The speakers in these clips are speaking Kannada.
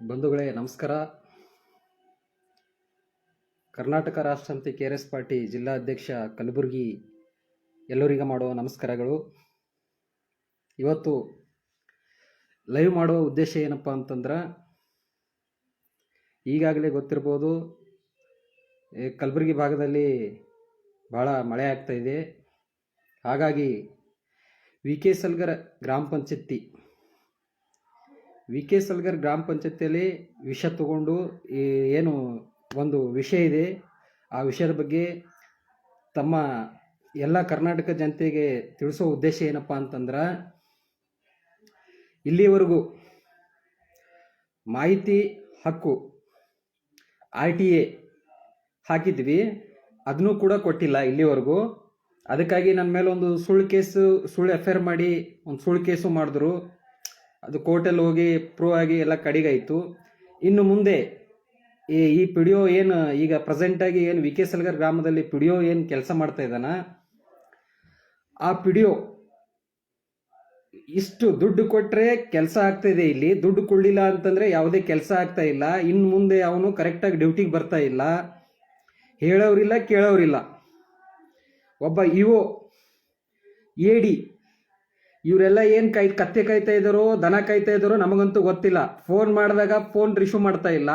ಬಂಧುಗಳೇ, ನಮಸ್ಕಾರ. ಕರ್ನಾಟಕ ರಾಷ್ಟ್ರ ಸಮಿತಿ ಕೆ ಆರ್ ಎಸ್ ಪಾರ್ಟಿ ಜಿಲ್ಲಾಧ್ಯಕ್ಷ ಕಲಬುರಗಿ ಎಲ್ಲರಿಗೂ ಮಾಡುವ ನಮಸ್ಕಾರಗಳು. ಇವತ್ತು ಲೈವ್ ಮಾಡುವ ಉದ್ದೇಶ ಏನಪ್ಪ ಅಂತಂದ್ರೆ, ಈಗಾಗಲೇ ಗೊತ್ತಿರ್ಬೋದು ಕಲಬುರಗಿ ಭಾಗದಲ್ಲಿ ಭಾಳ ಮಳೆ ಆಗ್ತಾ ಇದೆ. ಹಾಗಾಗಿ ವಿ ಕೆ ಸಲ್ಗರ್ ಗ್ರಾಮ ಪಂಚಾಯತಿ ವಿ ಕೆ ಸಲ್ಗರ್ ಗ್ರಾಮ ಪಂಚಾಯತಿಯಲ್ಲಿ ವಿಷ ತಗೊಂಡು ಏನು ಒಂದು ವಿಷಯ ಇದೆ, ಆ ವಿಷಯದ ಬಗ್ಗೆ ತಮ್ಮ ಎಲ್ಲ ಕರ್ನಾಟಕ ಜನತೆಗೆ ತಿಳಿಸೋ ಉದ್ದೇಶ ಏನಪ್ಪ ಅಂತಂದ್ರೆ, ಇಲ್ಲಿವರೆಗೂ ಮಾಹಿತಿ ಹಕ್ಕು ಆರ್ ಟಿ ಎ ಹಾಕಿದ್ವಿ ಅದನ್ನೂ ಕೂಡ ಕೊಟ್ಟಿಲ್ಲ ಇಲ್ಲಿವರೆಗೂ. ಅದಕ್ಕಾಗಿ ನನ್ನ ಮೇಲೆ ಒಂದು ಸುಳ್ಳು ಕೇಸು, ಸುಳ್ಳು ಎಫ್ ಮಾಡಿ, ಒಂದು ಸುಳ್ಳು ಕೇಸು ಮಾಡಿದ್ರು. ಅದು ಕೋರ್ಟಲ್ಲಿ ಹೋಗಿ ಪ್ರೂವ್ ಆಗಿ ಎಲ್ಲ ಕಡಿಗಾಯಿತು. ಇನ್ನು ಮುಂದೆ ಈ ಈ ಪಿ ಡಿ ಒ ಏನು, ಈಗ ಪ್ರೆಸೆಂಟಾಗಿ ಏನು ವಿ ಕೆ ಸಲ್ಗರ್ ಗ್ರಾಮದಲ್ಲಿ ಪಿ ಡಿ ಒ ಏನು ಕೆಲಸ ಮಾಡ್ತಾ ಇದ್ದಾನ? ಆ ಪಿ ಡಿ ಒ ಇಷ್ಟು ದುಡ್ಡು ಕೊಟ್ಟರೆ ಕೆಲಸ ಆಗ್ತಾಯಿದೆ ಇಲ್ಲಿ. ದುಡ್ಡು ಕೊಡಲಿಲ್ಲ ಅಂತಂದರೆ ಯಾವುದೇ ಕೆಲಸ ಆಗ್ತಾ ಇಲ್ಲ. ಇನ್ನು ಮುಂದೆ ಅವನು ಕರೆಕ್ಟಾಗಿ ಡ್ಯೂಟಿಗೆ ಬರ್ತಾ ಇಲ್ಲ. ಹೇಳೋರಿಲ್ಲ ಕೇಳೋರಿಲ್ಲ ಒಬ್ಬ ಇಒ ಎ ಡಿ ಇವರೆಲ್ಲ ಏನು ಕೈ ಕತ್ತೆ ಕಾಯ್ತಾ ಇದ್ದಾರೋ, ದನ ಕಾಯ್ತಾ ಇದ್ದಾರೋ ನಮಗಂತೂ ಗೊತ್ತಿಲ್ಲ. ಫೋನ್ ಮಾಡಿದಾಗ ಫೋನ್ ರಿಸೀವ್ ಮಾಡ್ತಾ ಇಲ್ಲ.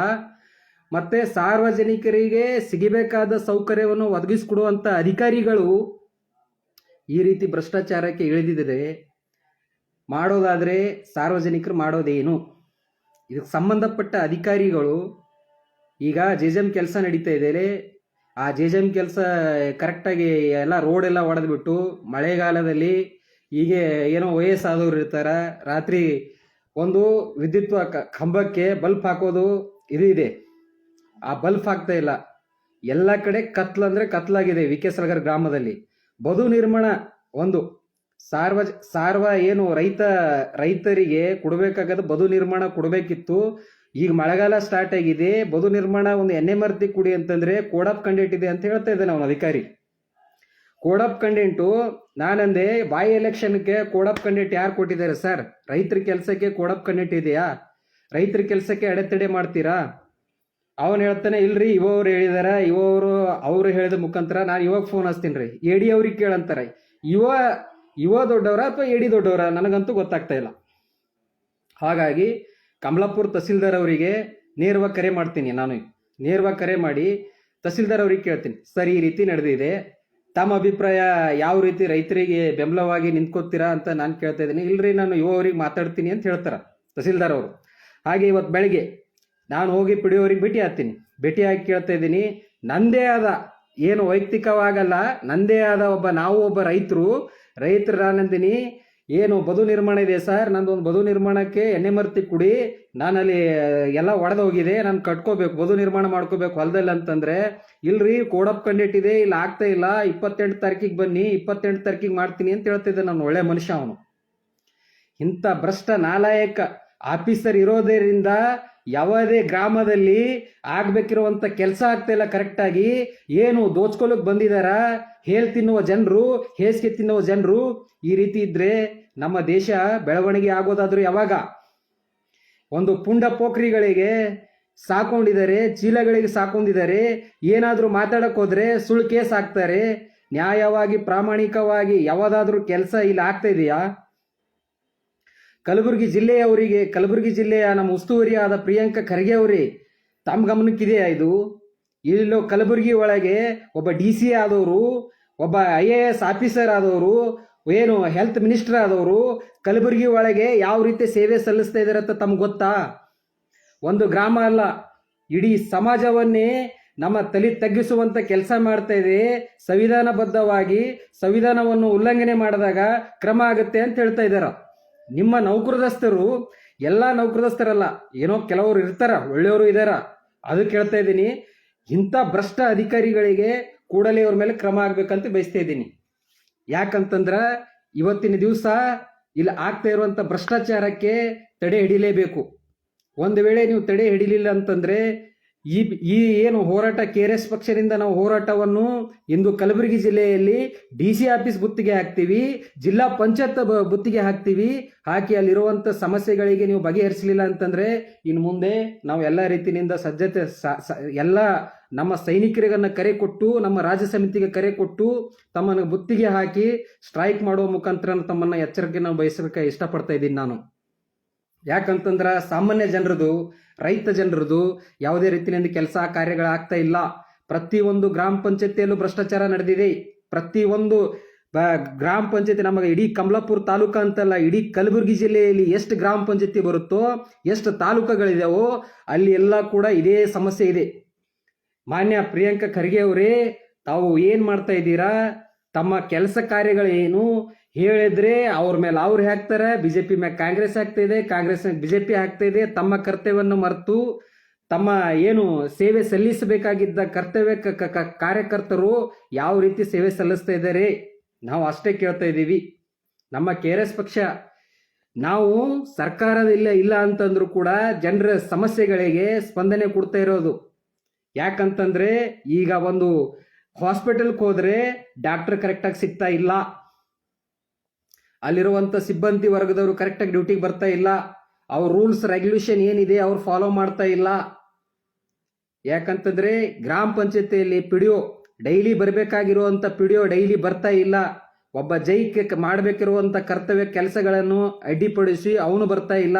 ಮತ್ತೆ ಸಾರ್ವಜನಿಕರಿಗೆ ಸಿಗಬೇಕಾದ ಸೌಕರ್ಯವನ್ನು ಒದಗಿಸಿಕೊಡುವಂಥ ಅಧಿಕಾರಿಗಳು ಈ ರೀತಿ ಭ್ರಷ್ಟಾಚಾರಕ್ಕೆ ಇಳಿದಿದ್ರೆ ಮಾಡೋದಾದರೆ ಸಾರ್ವಜನಿಕರು ಮಾಡೋದೇನು? ಇದಕ್ಕೆ ಸಂಬಂಧಪಟ್ಟ ಅಧಿಕಾರಿಗಳು ಈಗ ಜೆ ಜೆಮ್ ಕೆಲಸ ನಡೀತಾ ಇದೆ ಆ ಜೆ ಜಮ್ ಕೆಲಸ ಕರೆಕ್ಟಾಗಿ ಎಲ್ಲ ರೋಡ್ ಎಲ್ಲ ಹೊಡೆದ್ಬಿಟ್ಟು ಮಳೆಗಾಲದಲ್ಲಿ ಹೀಗೆ ಏನೋ ವಯಸ್ಸಾದವ್ರು ಇರ್ತಾರೆ. ರಾತ್ರಿ ಒಂದು ವಿದ್ಯುತ್ ಕಂಬಕ್ಕೆ ಬಲ್ಪ್ ಹಾಕೋದು ಇದು ಇದೆ. ಆ ಬಲ್ಪ್ ಹಾಕ್ತಾ ಇಲ್ಲ. ಎಲ್ಲ ಕಡೆ ಕತ್ಲು ಅಂದ್ರೆ ಕತ್ಲಾಗಿದೆ ವಿ ಕೆ ಗ್ರಾಮದಲ್ಲಿ. ಬದು ನಿರ್ಮಾಣ ಒಂದು. ಸಾರ್ವ ಸಾರ್ವ ಏನು ರೈತ, ರೈತರಿಗೆ ಕೊಡಬೇಕಾಗದ ಬದು ನಿರ್ಮಾಣ ಕೊಡಬೇಕಿತ್ತು. ಈಗ ಮಳೆಗಾಲ ಸ್ಟಾರ್ಟ್ ಆಗಿದೆ. ಬದು ನಿರ್ಮಾಣ ಒಂದು ಎಣ್ಣೆ ಮರ್ತಿ ಕುಡಿ ಅಂತಂದ್ರೆ ಕೋಡ್ ಕಂಡಿಟ್ಟಿದೆ ಅಂತ ಹೇಳ್ತಾ ಇದ್ದಾನೆ ಅವನ ಅಧಿಕಾರಿ. ಕೋಡ್ ಆಫ್ ಕಂಡೆಂಟು ನಾನಂದೆ ಬಾಯಿ ಎಲೆಕ್ಷನ್ಗೆ ಕೋಡ್ ಕಂಡೆಂಟ್ ಯಾರು ಕೊಟ್ಟಿದ್ದಾರೆ ಸರ್ ರೈತರ ಕೆಲಸಕ್ಕೆ ಕೋಡ್ ಆಫ್ ಕಂಡೆಂಟ್ ಇದೆಯಾ? ರೈತರ ಕೆಲಸಕ್ಕೆ ಅಡೆತಡೆ ಮಾಡ್ತೀರಾ? ಅವನು ಹೇಳ್ತಾನೆ, ಇಲ್ರಿ ಇವವ್ರು ಹೇಳಿದಾರ ಇವವರು ಅವರು ಹೇಳಿದ ಮುಖಾಂತರ ನಾನು ಇವಾಗ ಫೋನ್ ಹಚ್ತೀನಿ ರೀ. ಎಡಿ ಅವ್ರಿಗೆ ಕೇಳಂತಾರೆ ಇವ ಇವ ದೊಡ್ಡವರ ಅಥವಾ ಎಡಿ ದೊಡ್ಡವರ? ನನಗಂತೂ ಗೊತ್ತಾಗ್ತಾ ಇಲ್ಲ. ಹಾಗಾಗಿ ಕಮಲಾಪುರ ತಹಸೀಲ್ದಾರ್ ಅವರಿಗೆ ನೇರವಾಗಿ ಕರೆ ಮಾಡ್ತೀನಿ ನಾನು. ನೇರವಾಗಿ ಕರೆ ಮಾಡಿ ತಹಸೀಲ್ದಾರ್ ಅವ್ರಿಗೆ ಕೇಳ್ತೀನಿ. ಸರ್, ಈ ರೀತಿ ನಡೆದಿದೆ. ತಮ್ಮ ಅಭಿಪ್ರಾಯ ಯಾವ ರೀತಿ ರೈತರಿಗೆ ಬೆಂಬಲವಾಗಿ ನಿಂತ್ಕೋತೀರಾ ಅಂತ ನಾನು ಕೇಳ್ತಾ ಇದ್ದೀನಿ. ಇಲ್ರಿ, ನಾನು ಯುವವರಿಗೆ ಮಾತಾಡ್ತೀನಿ ಅಂತ ಹೇಳ್ತಾರ ತಹಸೀಲ್ದಾರ್ ಅವರು. ಹಾಗೆ ಇವತ್ತು ಬೆಳಗ್ಗೆ ನಾನು ಹೋಗಿ ಪಿಡಿಯೋರಿಗೆ ಭೇಟಿ ಆಗ್ತೀನಿ. ಭೇಟಿ ಆಗಿ ಕೇಳ್ತಾ ಇದ್ದೀನಿ, ನಂದೇ ಆದ ಏನು ವೈಯಕ್ತಿಕವಾಗಲ್ಲ, ನಂದೇ ಆದ ಒಬ್ಬ ನಾವು ಒಬ್ಬ ರೈತರು, ರೈತರ ನಾನಂದಿನಿ ಏನು ಬದು ನಿರ್ಮಾಣ ಇದೆ ಸರ್? ನಂದು ಒಂದು ಬದು ನಿರ್ಮಾಣಕ್ಕೆ ಎಣ್ಣೆ ಮರ್ತಿ ಕುಡಿ. ನಾನಲ್ಲಿ ಎಲ್ಲ ಒಡೆದು ಹೋಗಿದೆ. ನಾನು ಕಟ್ಕೋಬೇಕು, ಬದು ನಿರ್ಮಾಣ ಮಾಡ್ಕೋಬೇಕು ಹೊಲದಲ್ಲಿ ಅಂತಂದ್ರೆ. ಇಲ್ರಿ ಕೋಡಪ್ ಕಂಡಿಟ್ಟಿದೆ ಇಲ್ಲಿ ಆಗ್ತಾ ಇಲ್ಲ. ಇಪ್ಪತ್ತೆಂಟು ತಾರೀಕಿಗೆ ಬನ್ನಿ, ಇಪ್ಪತ್ತೆಂಟು ತಾರೀಕಿಗೆ ಮಾಡ್ತೀನಿ ಅಂತ ಹೇಳ್ತಿದ್ದೆ ನಾನು ಒಳ್ಳೆ ಮನುಷ್ಯ ಅವನು. ಇಂಥ ಭ್ರಷ್ಟ ನಾಲಾಯಕ ಆಫೀಸರ್ ಇರೋದರಿಂದ ಯಾವುದೇ ಗ್ರಾಮದಲ್ಲಿ ಆಗ್ಬೇಕಿರುವಂತ ಕೆಲಸ ಆಗ್ತಾ ಇಲ್ಲ ಕರೆಕ್ಟಾಗಿ ಏನು ದೋಚ್ಕೊಳಕ್ ಬಂದಿದಾರ? ಹೇಳ್ ತಿನ್ನುವ ಜನರು, ಹೇಸಿಗೆ ತಿನ್ನುವ ಜನರು ಈ ರೀತಿ ಇದ್ರೆ ನಮ್ಮ ದೇಶ ಬೆಳವಣಿಗೆ ಆಗೋದಾದ್ರೂ ಯಾವಾಗ? ಒಂದು ಪುಂಡ ಪೋಖ್ರಿಗಳಿಗೆ ಸಾಕೊಂಡಿದ್ದಾರೆ ಚೀಲಗಳಿಗೆ ಸಾಕೊಂಡಿದ್ದಾರೆ ಏನಾದರೂ ಮಾತಾಡಕ್ಕೆ ಹೋದ್ರೆ ಸುಳ್ಳು ಕೇಸ್ ಹಾಕ್ತಾರೆ. ನ್ಯಾಯವಾಗಿ, ಪ್ರಾಮಾಣಿಕವಾಗಿ ಯಾವುದಾದ್ರೂ ಕೆಲಸ ಇಲ್ಲಿ ಆಗ್ತಾ ಇದೆಯಾ? ಕಲಬುರಗಿ ಜಿಲ್ಲೆಯವರಿಗೆ ಕಲಬುರಗಿ ಜಿಲ್ಲೆಯ ನಮ್ಮ ಉಸ್ತುವಾರಿ ಪ್ರಿಯಾಂಕ ಖರ್ಗೆ ಅವರೇ, ತಮ್ಮ ಗಮನಕ್ಕಿದೆಯಾ ಇದು? ಇಲ್ಲೋ ಕಲಬುರಗಿ ಒಳಗೆ ಒಬ್ಬ ಡಿ ಸಿ ಆದವರು, ಒಬ್ಬ ಐ ಎ ಎಸ್ ಆಫೀಸರ್ ಆದವರು ಏನು ಹೆಲ್ತ್ ಮಿನಿಸ್ಟರ್ ಆದವರು ಕಲಬುರಗಿ ಒಳಗೆ ಯಾವ ರೀತಿ ಸೇವೆ ಸಲ್ಲಿಸ್ತಾ ಇದ್ದಾರೆ ಅಂತ ತಮ್ಗೆ ಗೊತ್ತಾ? ಒಂದು ಗ್ರಾಮ ಅಲ್ಲ, ಇಡೀ ಸಮಾಜವನ್ನೇ ನಮ್ಮ ತಲೆ ತಗ್ಗಿಸುವಂತ ಕೆಲಸ ಮಾಡ್ತಾ ಇದೆ. ಸಂವಿಧಾನಬದ್ಧವಾಗಿ ಸಂವಿಧಾನವನ್ನು ಉಲ್ಲಂಘನೆ ಮಾಡಿದಾಗ ಕ್ರಮ ಆಗುತ್ತೆ ಅಂತ ಹೇಳ್ತಾ ಇದ್ದಾರ ನಿಮ್ಮ ನೌಕರದಸ್ಥರು, ಎಲ್ಲ ನೌಕರದಸ್ಥರಲ್ಲ, ಏನೋ ಕೆಲವರು ಇರ್ತಾರ, ಒಳ್ಳೆಯವರು ಇದಾರ. ಅದು ಕೇಳ್ತಾ ಇದ್ದೀನಿ, ಇಂಥ ಭ್ರಷ್ಟ ಅಧಿಕಾರಿಗಳಿಗೆ ಕೂಡಲೇ ಅವ್ರ ಮೇಲೆ ಕ್ರಮ ಆಗ್ಬೇಕಂತ ಬಯಸ್ತಾ ಇದ್ದೀನಿ. ಯಾಕಂತಂದ್ರ ಇವತ್ತಿನ ದಿವಸ ಇಲ್ಲಿ ಆಗ್ತಾ ಇರುವಂತ ಭ್ರಷ್ಟಾಚಾರಕ್ಕೆ ತಡೆ ಹಿಡಿಲೇಬೇಕು. ಒಂದು ವೇಳೆ ನೀವು ತಡೆ ಹಿಡಿಲಿಲ್ಲ ಅಂತಂದ್ರೆ ಈ ಈ ಏನು ಹೋರಾಟ ಕೆ ಆರ್ ಎಸ್ ಪಕ್ಷದಿಂದ ನಾವು ಹೋರಾಟವನ್ನು ಇಂದು ಕಲಬುರಗಿ ಜಿಲ್ಲೆಯಲ್ಲಿ ಡಿ ಸಿ ಆಫೀಸ್ ಗುತ್ತಿಗೆ ಹಾಕ್ತೀವಿ, ಜಿಲ್ಲಾ ಪಂಚಾಯತ್ ಗುತ್ತಿಗೆ ಹಾಕ್ತೀವಿ. ಹಾಕಿ ಅಲ್ಲಿರುವಂತ ಸಮಸ್ಯೆಗಳಿಗೆ ನೀವು ಬಗೆಹರಿಸಲಿಲ್ಲ ಅಂತಂದ್ರೆ ಇನ್ನು ಮುಂದೆ ನಾವು ಎಲ್ಲ ರೀತಿಯಿಂದ ಸಜ್ಜತೆ ಎಲ್ಲ ನಮ್ಮ ಸೈನಿಕರಿಗನ್ನ ಕರೆ ಕೊಟ್ಟು, ನಮ್ಮ ರಾಜ್ಯ ಸಮಿತಿಗೆ ಕರೆ ಕೊಟ್ಟು ತಮ್ಮನ್ನು ಬುತ್ತಿಗೆ ಹಾಕಿ ಸ್ಟ್ರೈಕ್ ಮಾಡುವ ಮುಖಾಂತರ ತಮ್ಮನ್ನ ಎಚ್ಚರಿಕೆ ನಾವು ಬಯಸಲಿಕ್ಕೆ ಇಷ್ಟಪಡ್ತಾ ಇದ್ದೀನಿ ನಾನು. ಯಾಕಂತಂದ್ರ ಸಾಮಾನ್ಯ ಜನರದು, ರೈತ ಜನರದು ಯಾವುದೇ ರೀತಿಯಿಂದ ಕೆಲಸ ಕಾರ್ಯಗಳಾಗ್ತಾ ಇಲ್ಲ. ಪ್ರತಿಯೊಂದು ಗ್ರಾಮ ಪಂಚಾಯತಿಯಲ್ಲೂ ಭ್ರಷ್ಟಾಚಾರ ನಡೆದಿದೆ. ಪ್ರತಿಯೊಂದು ಬ- ಗ್ರಾಮ ಪಂಚಾಯತಿ ನಮಗೆ ಇಡೀ ಕಮಲಾಪುರ ತಾಲೂಕು ಅಂತಲ್ಲ, ಇಡೀ ಕಲಬುರಗಿ ಜಿಲ್ಲೆಯಲ್ಲಿ ಎಷ್ಟು ಗ್ರಾಮ ಪಂಚಾಯತಿ ಬರುತ್ತೋ, ಎಷ್ಟು ತಾಲೂಕುಗಳಿದಾವೋ, ಅಲ್ಲಿ ಎಲ್ಲ ಕೂಡ ಇದೇ ಸಮಸ್ಯೆ ಇದೆ. ಮಾನ್ಯ ಪ್ರಿಯಾಂಕ ಖರ್ಗೆ ಅವರೇ, ತಾವು ಏನು ಮಾಡ್ತಾ ಇದ್ದೀರಾ? ತಮ್ಮ ಕೆಲಸ ಕಾರ್ಯಗಳೇನು ಹೇಳಿದ್ರೆ ಅವ್ರ ಮೇಲೆ ಅವ್ರು ಹಾಕ್ತಾರೆ, ಬಿಜೆಪಿ ಮ್ಯಾಗ ಕಾಂಗ್ರೆಸ್ ಆಗ್ತಾ ಇದೆ ಕಾಂಗ್ರೆಸ್ ಬಿಜೆಪಿ ಆಗ್ತಾ ಇದೆ ತಮ್ಮ ಕರ್ತವ್ಯವನ್ನು ಮರೆತು ತಮ್ಮ ಏನು ಸೇವೆ ಸಲ್ಲಿಸಬೇಕಾಗಿದ್ದ ಕರ್ತವ್ಯ ಕಾರ್ಯಕರ್ತರು ಯಾವ ರೀತಿ ಸೇವೆ ಸಲ್ಲಿಸ್ತಾ ಇದ್ದಾರೆ, ನಾವು ಅಷ್ಟೇ ಕೇಳ್ತಾ ಇದ್ದೀವಿ. ನಮ್ಮ ಕೆ ಆರ್ ಎಸ್ ಪಕ್ಷ, ನಾವು ಸರ್ಕಾರದಿಲ್ಲ ಇಲ್ಲ ಅಂತಂದ್ರೂ ಕೂಡ ಜನರ ಸಮಸ್ಯೆಗಳಿಗೆ ಸ್ಪಂದನೆ ಕೊಡ್ತಾ ಇರೋದು. ಯಾಕಂತಂದ್ರೆ ಈಗ ಒಂದು ಹಾಸ್ಪಿಟಲ್ಗೆ ಹೋದರೆ ಡಾಕ್ಟರ್ ಕರೆಕ್ಟಾಗಿ ಸಿಗ್ತಾ ಇಲ್ಲ. ಅಲ್ಲಿರುವಂತ ಸಿಬ್ಬಂದಿ ವರ್ಗದವರು ಕರೆಕ್ಟಾಗಿ ಡ್ಯೂಟಿಗೆ ಬರ್ತಾ ಇಲ್ಲ. ಅವ್ರ ರೂಲ್ಸ್ ರೆಗ್ಯುಲೇಷನ್ ಏನಿದೆ ಅವ್ರು ಫಾಲೋ ಮಾಡ್ತಾ ಇಲ್ಲ. ಯಾಕಂತಂದ್ರೆ ಗ್ರಾಮ ಪಂಚಾಯತಿಯಲ್ಲಿ ಪಿಡಿಯೋ ಡೈಲಿ ಬರಬೇಕಾಗಿರುವಂತ ಪಿಡಿಯೋ ಡೈಲಿ ಬರ್ತಾ ಇಲ್ಲ. ಒಬ್ಬ ಜೈಕ್ಕೆ ಮಾಡಬೇಕಿರುವಂಥ ಕರ್ತವ್ಯ ಕೆಲಸಗಳನ್ನು ಅಡ್ಡಿಪಡಿಸಿ ಅವನು ಬರ್ತಾ ಇಲ್ಲ.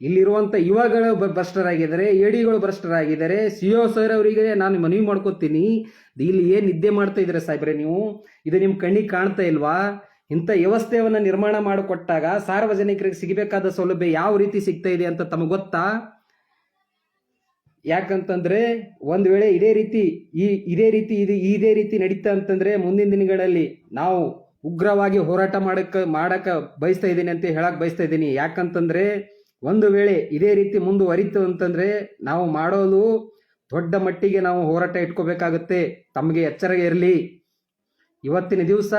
ಇಲ್ಲಿರುವಂತ ಯುವಗಳು ಭ್ರಷ್ಟರಾಗಿದ್ದಾರೆ, ಎಡಿಗಳು ಭ್ರಷ್ಟರಾಗಿದ್ದಾರೆ. ಒ ಸರ್ ಅವರಿಗೆ ನಾನು ಮನವಿ ಮಾಡ್ಕೋತೀನಿ. ಇಲ್ಲಿ ಏನು ನಿದ್ದೆ ಮಾಡ್ತಾ ಇದ್ರೆ ಸಾಹೇಬ್ರೆ ನೀವು? ಇದು ನಿಮ್ಮ ಕಣ್ಣಿಗೆ ಕಾಣ್ತಾ ಇಲ್ವಾ? ಇಂಥ ವ್ಯವಸ್ಥೆಯನ್ನು ನಿರ್ಮಾಣ ಮಾಡಿಕೊಟ್ಟಾಗ ಸಾರ್ವಜನಿಕರಿಗೆ ಸಿಗಬೇಕಾದ ಸೌಲಭ್ಯ ಯಾವ ರೀತಿ ಸಿಗ್ತಾ ಇದೆ ಅಂತ ತಮಗೆ ಗೊತ್ತಾ? ಯಾಕಂತಂದ್ರೆ ಒಂದ್ ವೇಳೆ ಇದೇ ರೀತಿ ಈ, ಇದೇ ರೀತಿ ಇದು, ಇದೇ ರೀತಿ ನಡೀತಾ ಅಂತಂದ್ರೆ ಮುಂದಿನ ದಿನಗಳಲ್ಲಿ ನಾವು ಉಗ್ರವಾಗಿ ಹೋರಾಟ ಮಾಡಕ್ಕೆ ಮಾಡಕ ಬಯಸ್ತಾ ಇದ್ದೀನಿ ಅಂತ ಹೇಳಕ್ ಬಯಸ್ತಾ ಇದ್ದೀನಿ. ಯಾಕಂತಂದ್ರೆ ಒಂದು ವೇಳೆ ಇದೇ ರೀತಿ ಮುಂದುವರಿತು ಅಂತಂದ್ರೆ ನಾವು ಮಾಡೋದು ದೊಡ್ಡ ಮಟ್ಟಿಗೆ ನಾವು ಹೋರಾಟ ಇಟ್ಕೋಬೇಕಾಗುತ್ತೆ. ತಮಗೆ ಎಚ್ಚರ ಇರಲಿ. ಇವತ್ತಿನ ದಿವಸ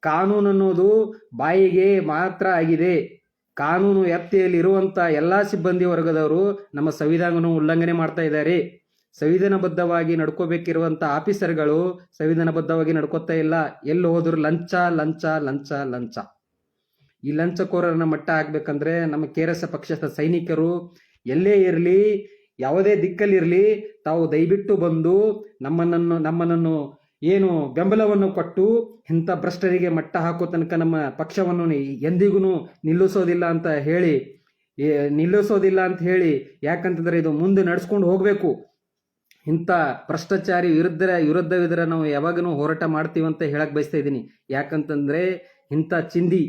ಕಾನೂನು ಅನ್ನೋದು ಬಾಯಿಗೆ ಮಾತ್ರ ಆಗಿದೆ. ಕಾನೂನು ವ್ಯಾಪ್ತಿಯಲ್ಲಿ ಇರುವಂತ ಎಲ್ಲಾ ಸಿಬ್ಬಂದಿ ವರ್ಗದವರು ನಮ್ಮ ಸಂವಿಧಾನವನ್ನು ಉಲ್ಲಂಘನೆ ಮಾಡ್ತಾ ಇದ್ದಾರೆ. ಸಂವಿಧಾನಬದ್ಧವಾಗಿ ನಡ್ಕೋಬೇಕಿರುವಂತ ಆಫೀಸರ್ಗಳು ಸಂವಿಧಾನಬದ್ಧವಾಗಿ ನಡ್ಕೋತಾ ಇಲ್ಲ. ಎಲ್ಲಿ ಹೋದ್ರು ಲಂಚ ಲಂಚ ಲಂಚ ಲಂಚ. ಈ ಲಂಚಕೋರರನ್ನ ಮಟ್ಟ ಹಾಕ್ಬೇಕಂದ್ರೆ ನಮ್ಮ ಕೇರಸ ಪಕ್ಷದ ಸೈನಿಕರು ಎಲ್ಲೇ ಇರಲಿ, ಯಾವುದೇ ದಿಕ್ಕಲ್ಲಿರಲಿ ತಾವು ದಯವಿಟ್ಟು ಬಂದು ನಮ್ಮನನ್ನು ನಮ್ಮನನ್ನು ಏನು ಬೆಂಬಲವನ್ನು ಕೊಟ್ಟು ಇಂಥ ಭ್ರಷ್ಟರಿಗೆ ಮಟ್ಟ ಹಾಕೋ ತನಕ ನಮ್ಮ ಪಕ್ಷವನ್ನು ಎಂದಿಗೂ ನಿಲ್ಲಿಸೋದಿಲ್ಲ ಅಂತ ಹೇಳಿ ನಿಲ್ಲಿಸೋದಿಲ್ಲ ಅಂತ ಹೇಳಿ ಯಾಕಂತಂದ್ರೆ ಇದು ಮುಂದೆ ನಡೆಸ್ಕೊಂಡು ಹೋಗಬೇಕು. ಇಂಥ ಭ್ರಷ್ಟಾಚಾರಿ ವಿರುದ್ಧ ವಿರುದ್ಧವಿದ್ರೆ ನಾವು ಯಾವಾಗನೂ ಹೋರಾಟ ಮಾಡ್ತೀವಿ ಅಂತ ಹೇಳಕ್ ಬಯಸ್ತಾ ಇದ್ದೀನಿ. ಯಾಕಂತಂದ್ರೆ ಇಂಥ ಚಿಂದಿ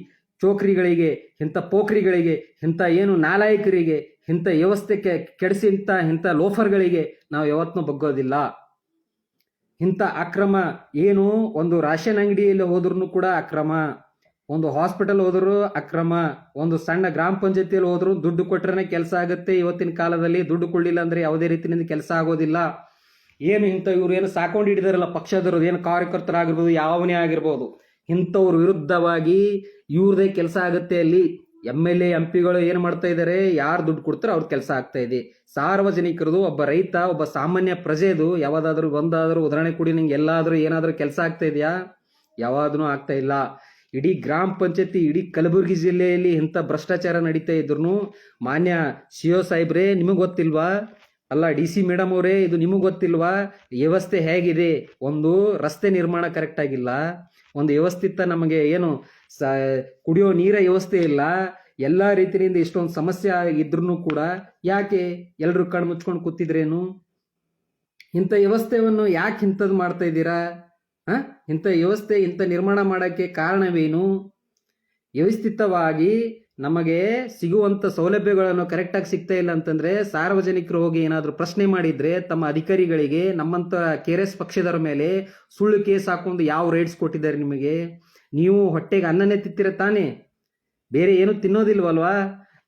ಚೋಕ್ರಿಗಳಿಗೆ ಇಂಥ ಪೋಖ್ರಿಗಳಿಗೆ ಇಂಥ ಏನು ನಾಲಾಯಕರಿಗೆ, ಇಂಥ ವ್ಯವಸ್ಥೆಗೆ ಕೆಡಿಸಿ ಇಂಥ ಇಂಥ ಲೋಫರ್ಗಳಿಗೆ ನಾವು ಯಾವತ್ತೂ ಬಗ್ಗೋದಿಲ್ಲ. ಇಂಥ ಅಕ್ರಮ ಏನು ಒಂದು ರಾಷನ್ ಅಂಗಡಿಯಲ್ಲಿ ಹೋದ್ರೂ ಕೂಡ ಅಕ್ರಮ. ಒಂದು ಹಾಸ್ಪಿಟಲ್ ಹೋದ್ರು ಅಕ್ರಮ. ಒಂದು ಸಣ್ಣ ಗ್ರಾಮ ಪಂಚಾಯತಿಯಲ್ಲಿ ಹೋದ್ರು ದುಡ್ಡು ಕೊಟ್ರೆ ಕೆಲಸ ಆಗುತ್ತೆ. ಇವತ್ತಿನ ಕಾಲದಲ್ಲಿ ದುಡ್ಡು ಕೊಡಲಿಲ್ಲ ಅಂದ್ರೆ ಯಾವುದೇ ರೀತಿಯಿಂದ ಕೆಲಸ ಆಗೋದಿಲ್ಲ. ಏನು ಇಂಥ ಇವ್ರು ಏನು ಸಾಕೊಂಡು ಹಿಡಿದಾರಲ್ಲ ಪಕ್ಷದವರು ಏನು ಕಾರ್ಯಕರ್ತರಾಗಿರ್ಬೋದು, ಯಾವನೇ ಆಗಿರ್ಬೋದು. ಇಂಥವ್ರ ವಿರುದ್ಧವಾಗಿ ಇವ್ರದೇ ಕೆಲಸ ಆಗುತ್ತೆ ಅಲ್ಲಿ. ಎಂ ಎಲ್ ಎ, ಎಂ ಪಿಗಳು ಏನು ಮಾಡ್ತಾ ಇದ್ದಾರೆ ಯಾರು ದುಡ್ಡು ಕೊಡ್ತಾರೋ ಅವ್ರ ಕೆಲಸ ಆಗ್ತಾ ಇದೆ. ಸಾರ್ವಜನಿಕರದು, ಒಬ್ಬ ರೈತ, ಒಬ್ಬ ಸಾಮಾನ್ಯ ಪ್ರಜೆದು ಯಾವ್ದಾದ್ರು ಒಂದಾದರೂ ಉದಾಹರಣೆ ಕೊಡಿ, ನಿಂಗೆ ಎಲ್ಲಾದರೂ ಏನಾದರೂ ಕೆಲಸ ಆಗ್ತಾ ಇದೆಯಾ? ಯಾವಾದೂ ಆಗ್ತಾ ಇಲ್ಲ. ಇಡೀ ಗ್ರಾಮ ಪಂಚಾಯತಿ, ಇಡೀ ಕಲಬುರಗಿ ಜಿಲ್ಲೆಯಲ್ಲಿ ಇಂಥ ಭ್ರಷ್ಟಾಚಾರ ನಡೀತಾ ಇದ್ರು ಮಾನ್ಯ ಸಿ ಒ ಸಾಹೇಬ್ರೆ, ನಿಮಗೆ ಗೊತ್ತಿಲ್ವಾ? ಅಲ್ಲ, ಡಿ ಸಿ ಮೇಡಮ್ ಅವರೇ, ಇದು ನಿಮಗೆ ಗೊತ್ತಿಲ್ವಾ? ವ್ಯವಸ್ಥೆ ಹೇಗಿದೆ? ಒಂದು ರಸ್ತೆ ನಿರ್ಮಾಣ ಕರೆಕ್ಟ್ ಆಗಿಲ್ಲ. ಒಂದು ವ್ಯವಸ್ಥಿತ ನಮಗೆ ಏನು ಸ, ಕುಡಿಯೋ ನೀರ ವ್ಯವಸ್ಥೆ ಇಲ್ಲ. ಎಲ್ಲ ರೀತಿಯಿಂದ ಇಷ್ಟೊಂದು ಸಮಸ್ಯೆ ಇದ್ರೂ ಕೂಡ ಯಾಕೆ ಎಲ್ಲರೂ ಕಣ್ಣು ಮುಚ್ಕೊಂಡು ಕೂತಿದ್ರೇನು? ಇಂಥ ವ್ಯವಸ್ಥೆಯನ್ನು ಯಾಕೆ ಇಂಥದ್ದು ಮಾಡ್ತಾ ಇದ್ದೀರಾ? ಹ? ಇಂಥ ವ್ಯವಸ್ಥೆ, ಇಂಥ ನಿರ್ಮಾಣ ಮಾಡೋಕ್ಕೆ ಕಾರಣವೇನು? ವ್ಯವಸ್ಥಿತವಾಗಿ ನಮಗೆ ಸಿಗುವಂತ ಸೌಲಭ್ಯಗಳನ್ನು ಕರೆಕ್ಟಾಗಿ ಸಿಗ್ತಾ ಇಲ್ಲ ಅಂತಂದ್ರೆ ಸಾರ್ವಜನಿಕರು ಹೋಗಿ ಏನಾದರೂ ಪ್ರಶ್ನೆ ಮಾಡಿದ್ರೆ ತಮ್ಮ ಅಧಿಕಾರಿಗಳಿಗೆ ನಮ್ಮಂತ ಕೆ ಆರ್ ಎಸ್ ಪಕ್ಷದವರ ಮೇಲೆ ಸುಳ್ಳು ಕೇಸ್ ಹಾಕೊಂಡು ಯಾವ ರೈಟ್ಸ್ ಕೊಟ್ಟಿದ್ದಾರೆ ನಿಮಗೆ? ನೀವು ಹೊಟ್ಟೆಗೆ ಅನ್ನನೇ ತಿತ್ತಿರ ತಾನೇ? ಬೇರೆ ಏನು ತಿನ್ನೋದಿಲ್ವಲ್ವಾ?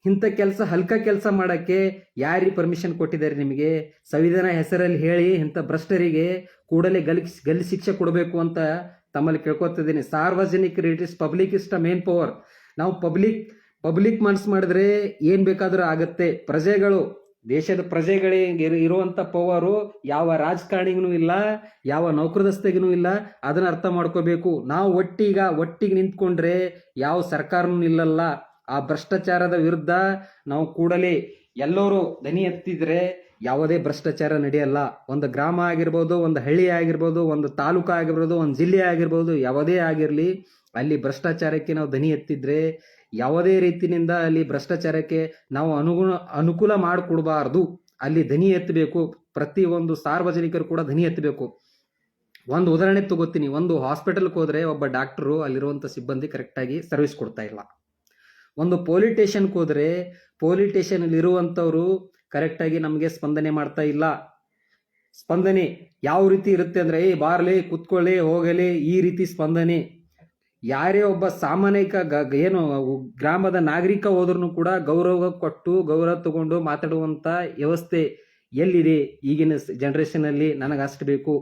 ಇಂಥ ಕೆಲಸ, ಹಲ್ಕ ಕೆಲಸ ಮಾಡಕ್ಕೆ ಯಾರಿಗೆ ಪರ್ಮಿಷನ್ ಕೊಟ್ಟಿದ್ದಾರೆ ನಿಮಗೆ? ಸಂವಿಧಾನ ಹೆಸರಲ್ಲಿ ಹೇಳಿ ಇಂಥ ಭ್ರಷ್ಟರಿಗೆ ಕೂಡಲೇ ಗಲ್ ಗಲ್ಲಿ ಶಿಕ್ಷೆ ಕೊಡಬೇಕು ಅಂತ ತಮ್ಮಲ್ಲಿ ಕೇಳ್ಕೊತಿದ್ದೀನಿ. ಸಾರ್ವಜನಿಕ it is public is the main power ನಾವು ಪಬ್ಲಿಕ್ ಪಬ್ಲಿಕ್ ಮನ್ಸ್ ಮಾಡಿದ್ರೆ ಏನು ಬೇಕಾದರೂ ಆಗುತ್ತೆ. ಪ್ರಜೆಗಳು, ದೇಶದ ಪ್ರಜೆಗಳಿಗೆ ಇರುವಂಥ ಪವರು ಯಾವ ರಾಜಕಾರಣಿಗೂ ಇಲ್ಲ, ಯಾವ ನೌಕರದಸ್ತೆಗೂ ಇಲ್ಲ, ಅದನ್ನ ಅರ್ಥ ಮಾಡ್ಕೋಬೇಕು. ನಾವು ಒಟ್ಟಿಗ ಒಟ್ಟಿಗೆ ನಿಂತ್ಕೊಂಡ್ರೆ ಯಾವ ಸರ್ಕಾರನೂ ಇಲ್ಲಲ್ಲ. ಆ ಭ್ರಷ್ಟಾಚಾರದ ವಿರುದ್ಧ ನಾವು ಕೂಡಲೇ ಎಲ್ಲರೂ ದನಿ ಎತ್ತಿದ್ರೆ ಯಾವುದೇ ಭ್ರಷ್ಟಾಚಾರ ನಡೆಯಲ್ಲ. ಒಂದು ಗ್ರಾಮ ಆಗಿರ್ಬೋದು, ಒಂದು ಹಳ್ಳಿ ಆಗಿರ್ಬೋದು, ಒಂದು ತಾಲೂಕು ಆಗಿರ್ಬೋದು, ಒಂದು ಜಿಲ್ಲೆ ಆಗಿರ್ಬೋದು, ಯಾವುದೇ ಆಗಿರಲಿ, ಅಲ್ಲಿ ಭ್ರಷ್ಟಾಚಾರಕ್ಕೆ ನಾವು ದನಿ ಎತ್ತಿದ್ರೆ ಯಾವುದೇ ರೀತಿಯಿಂದ ಅಲ್ಲಿ ಭ್ರಷ್ಟಾಚಾರಕ್ಕೆ ನಾವು ಅನುಗುಣ, ಅನುಕೂಲ ಮಾಡಿಕೊಡ್ಬಾರ್ದು. ಅಲ್ಲಿ ದನಿ ಎತ್ತಬೇಕು. ಪ್ರತಿ ಒಂದು ಸಾರ್ವಜನಿಕರು ಕೂಡ ದನಿ ಎತ್ತಬೇಕು. ಒಂದು ಉದಾಹರಣೆ ತಗೋತೀನಿ. ಒಂದು ಹಾಸ್ಪಿಟಲ್ಗೆ ಹೋದ್ರೆ ಒಬ್ಬ ಡಾಕ್ಟರು ಅಲ್ಲಿರುವಂಥ ಸಿಬ್ಬಂದಿ ಕರೆಕ್ಟಾಗಿ ಸರ್ವಿಸ್ ಕೊಡ್ತಾ ಇಲ್ಲ. ಒಂದು ಪೊಲೀಸ್ ಸ್ಟೇಷನ್ಗೆ ಹೋದ್ರೆ ಪೊಲೀಸ್ ಸ್ಟೇಷನಲ್ಲಿ ಇರುವಂಥವರು ಕರೆಕ್ಟಾಗಿ ನಮಗೆ ಸ್ಪಂದನೆ ಮಾಡ್ತಾ ಇಲ್ಲ. ಸ್ಪಂದನೆ ಯಾವ ರೀತಿ ಇರುತ್ತೆ ಅಂದ್ರೆ, ಏ ಬಾರ್ಲಿ, ಕುತ್ಕೊಳ್ಳಿ, ಹೋಗಲಿ, ಈ ರೀತಿ ಸ್ಪಂದನೆ. ಯಾರೇ ಒಬ್ಬ ಸಾಮಾನ್ಯಿಕ ಗ- ಏನು ಗ್ರಾಮದ ನಾಗರಿಕ ಹೋದ್ರೂ ಕೂಡ ಗೌರವ ಕೊಟ್ಟು ಗೌರವ ತಗೊಂಡು ಮಾತಾಡುವಂತ ವ್ಯವಸ್ಥೆ ಎಲ್ಲಿದೆ ಈಗಿನ ಜನರೇಷನ್ ಅಲ್ಲಿ ನನಗೆ ಅಷ್ಟು ಬೇಕು.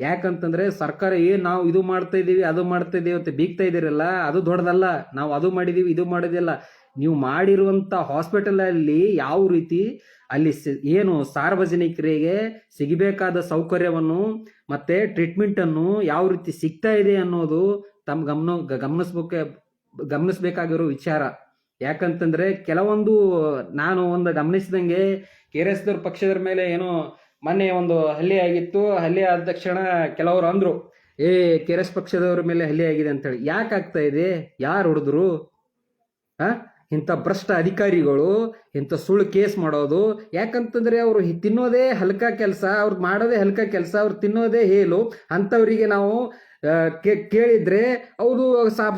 ಯಾಕಂತಂದ್ರೆ ಸರ್ಕಾರ ಏನು ನಾವು ಇದು ಮಾಡ್ತಾ ಇದ್ದೀವಿ, ಅದು ಮಾಡ್ತಾ ಇದ್ದೀವಿ ಅಂತ ಬೀಗ್ತಾ ಇದ್ದೀರಲ್ಲ, ಅದು ದೊಡ್ಡದಲ್ಲ. ನಾವು ಅದು ಮಾಡಿದೀವಿ, ಇದು ಮಾಡಿದಿಲ್ಲ ನೀವು ಮಾಡಿರುವಂತ ಹಾಸ್ಪಿಟಲಲ್ಲಿ ಯಾವ ರೀತಿ ಅಲ್ಲಿ ಏನು ಸಾರ್ವಜನಿಕರಿಗೆ ಸಿಗಬೇಕಾದ ಸೌಕರ್ಯವನ್ನು ಮತ್ತೆ ಟ್ರೀಟ್ಮೆಂಟನ್ನು ಯಾವ ರೀತಿ ಸಿಗ್ತಾ ಇದೆ ಅನ್ನೋದು ತಮ್ಮ ಗಮನ, ಗಮನಿಸ್ಬೇಕ, ಗಮನಿಸ್ಬೇಕಾಗಿರೋ ವಿಚಾರ. ಯಾಕಂತಂದ್ರೆ ಕೆಲವೊಂದು ನಾನು ಒಂದು ಗಮನಿಸಿದಂಗೆ ಕೆ ಆರ್ ಎಸ್ ಪಕ್ಷದವ್ರ ಮೇಲೆ ಏನೋ ಮೊನ್ನೆ ಒಂದು ಹಲ್ಲೆ ಆಗಿತ್ತು. ಹಲ್ಲೆ ಆದ ತಕ್ಷಣ ಕೆಲವರು ಅಂದ್ರು, ಏ ಕೆ ಆರ್ ಎಸ್ ಪಕ್ಷದವ್ರ ಮೇಲೆ ಹಲ್ಲೆ ಆಗಿದೆ ಅಂತೇಳಿ ಯಾಕೆ ಆಗ್ತಾ ಇದೆ? ಯಾರು ಹೊಡೆದ್ರು? ಆ? ಇಂಥ ಭ್ರಷ್ಟ ಅಧಿಕಾರಿಗಳು, ಇಂಥ ಸುಳ್ಳು ಕೇಸ್ ಮಾಡೋದು. ಯಾಕಂತಂದ್ರೆ ಅವರು ತಿನ್ನೋದೇ ಹಲ್ಕ ಕೆಲಸ, ಅವ್ರು ಮಾಡೋದೇ ಹಲ್ಕ ಕೆಲಸ, ಅವ್ರು ತಿನ್ನೋದೇ ಹೇಲು. ಅಂಥವರಿಗೆ ನಾವು ಕೇಳಿದ್ರೆ ಅವರು